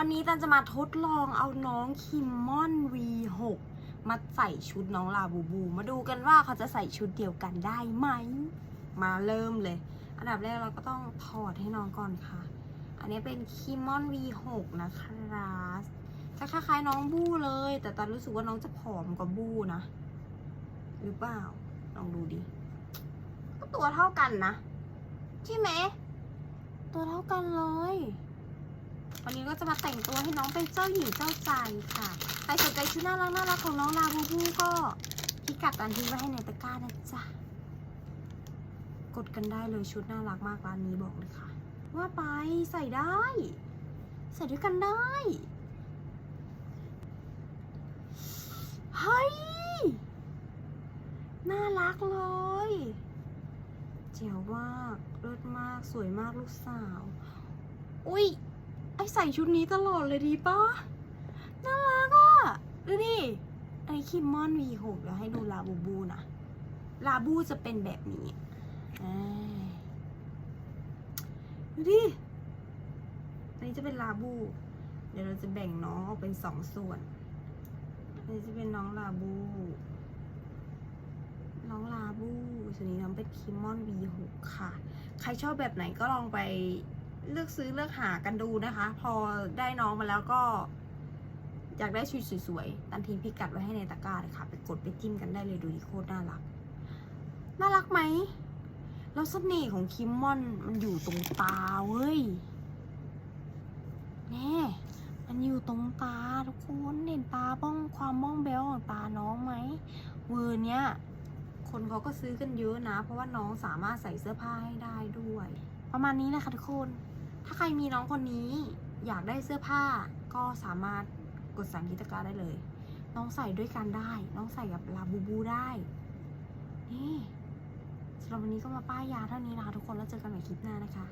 วันนี้ตันจะมาทดลองเอาน้องคิมมอน V6 มาใส่ชุดน้องลาบูบู มาดูกันว่าเขาจะใส่ชุดเดียวกันได้ไหม มาเริ่มเลย อันดับแรกเราก็ต้องถอดให้น้องก่อนค่ะ อันนี้เป็นคิมมอน V6 นะครับจะคล้ายๆน้องบูเลย แต่ตันรู้สึกว่าน้องจะผอมกว่าบูนะ หรือเปล่า ลองดูดิก็ตัวเท่ากันนะ ใช่ไหม ตัวเท่ากันเลย วันนี้ก็จะมาแต่งตัวให้น้องเป็นเจ้าหญิงเจ้าใจค่ะ ใครสนใจชุดน่ารักน่ารักของน้องลาบูบูก็พิกัดตันทิ้งไว้ให้ในตะกร้านะจ๊ะ กดกันได้เลยชุดน่ารักมากร้านนี้บอกเลยค่ะ ว่าไปใส่ได้ ใส่ด้วยกันได้เฮ้ยน่ารักเลยเจ๋วมากเลิศมากสวยมากลูกสาว อุ้ย ใส่ชุดนี้ตลอดเลยดีปะน่ารักอะดูดิอันนี้คิมมอน V6 แล้วให้ดูลาบูบูนะลาบูจะเป็นแบบนี้ดูดิอันนี้จะเป็นลาบู เดี๋ยวเราจะแบ่งน้องออกเป็นสองส่วน อันนี้จะเป็นน้องลาบู น้องลาบูส่วนนี้น้องเป็นคิมมอน V6 ค่ะ ใครชอบแบบไหนก็ลองไป เลือกซื้อเลือกหากันดูนะคะ พอได้น้องมาแล้วก็ อยากได้ชุดสวยๆ ตันทีพิกัดไว้ให้ในตะกร้าเลยค่ะ ไปกดไปจิ้มกันได้เลยดูดิโคตรน่ารัก น่ารักไหม แล้วเสน่ห์ของคิมมอนมันอยู่ตรงตาเว้ย แน่มันอยู่ตรงตาทุกคนเห็นตาบ้องความบ้องแบลของตาน้องไหมเวอร์เนี้ยคนเขาก็ซื้อกันเยอะนะ เพราะว่าน้องสามารถใส่เสื้อผ้าให้ได้ด้วย ประมาณนี้นะคะทุกคน ถ้าใครมีน้องคนนี้อยากได้เสื้อผ้าก็สามารถกดสั่งที่ตะกร้าได้เลย น้องใส่ด้วยกันได้ น้องใส่กับลาบูบูได้ นี่สำหรับวันนี้ก็มาป้ายยาเท่านี้นะคะทุกคนแล้วเจอกันใหม่คลิปหน้านะคะ